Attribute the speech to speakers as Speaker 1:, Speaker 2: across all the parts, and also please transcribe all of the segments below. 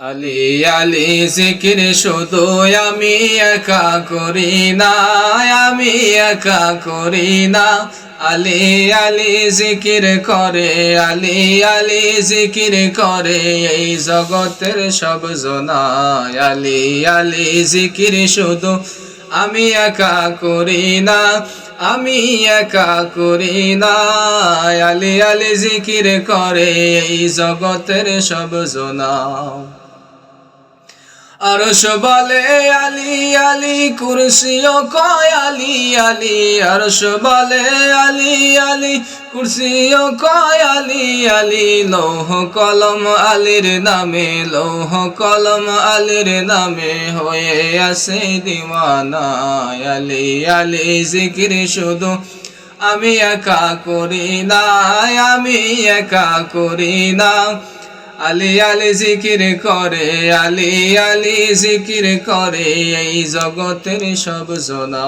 Speaker 1: আলি আলি জিকির শুধু আমি একা করি না, আমি একা করি না। আলি আলি জিকির করে, আলি আলি জিকির করে, এই জগতের সব জনায়। আলি আলি জিকির শুধু আমি একা করি না, আমি একা করি না। আলি আলি জিকির করে, এই জগতের সব জনা আরশ বলে আলী আলী কুরসিও কয় আলী আলী, আরশ বলে আলী আলী কুরসিও কয় আলী আলী, লৌহ কলম আলীর নামে, লৌহ কলম আলীর নামে হয়ে আছে দিওয়ানা। আলী আলী, জিকির শুধু আমি একা করি না, আমি একা করি না। আলি আলি জিকির করে আলি আলি জিকির করে এই জগতের সব জনা।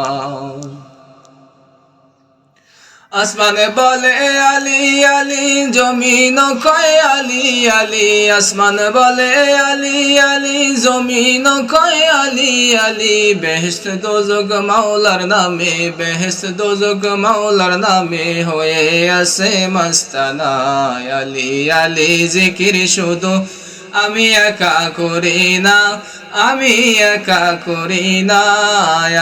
Speaker 1: আসমানে বলে আলি আলি, জমিন কয় আলি আলি। আসমান বলে আলি আলি, জমিন কয় আলি আলি। বেহেস্ত দোজগ মাওলার নামে বেহেস্ত দোজগ মাওলার নামে হয়ে আছে মস্তানা আলি আলি। জিকির শুধু আমি একা করি না, আমি একা করি না।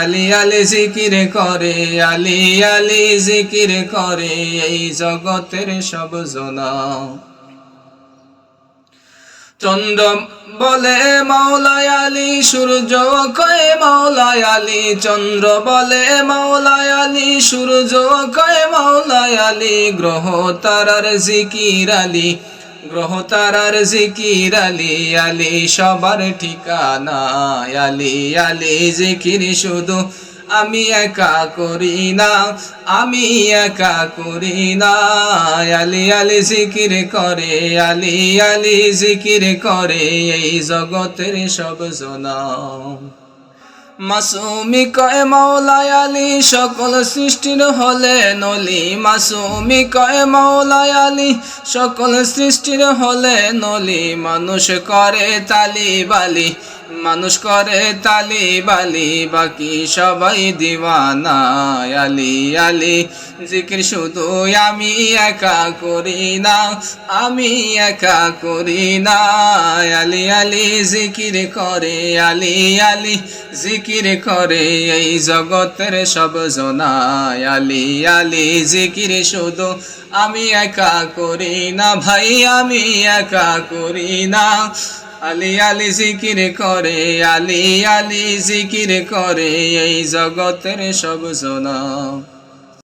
Speaker 1: আলি আলি জিকির করে, আলি আলি জিকির করে, এই জগতের সব জনা। চন্দ্র বলে মাওলায় আলী, সূর্য কয়ে মাওলায় আলী। চন্দ্র বলে মাওলায় আলী, সূর্য কয়ে মাওলায় আলী। গ্রহ তারার জিকির আলী। গ্রহ তারার জিকির, আলী আলী সবার ঠিকানা, আলী আলী জিকির শুধু আমি একা করি না, আমি একা করি না। আলি আলি জিকির করে, আলি আলি জিকির করে, এই জগতের সব জনা মাসুমি কয় মাওলায় আলী, সকল সৃষ্টির হলে নলি। মাসুমি কয় মাওলায় আলী, সকল সৃষ্টির হলে নলি। মানুষ করে তালি বালি। মানুষ করে তালি বালি, বাকি সবাই দিওয়ানা আলি আলি। জিকির শুধু আমি একা করি না, আমি একা করি না। আলি আলি, জিকির করে আলি আলি। জিকির করে এই জগতের সব জনা আলি আলি। জিকির শুধু আমি একা করি না, ভাই, আমি একা করি না। আলি আলি জিকির করে আলি আলি জিকির করে এই জগতের সব জনা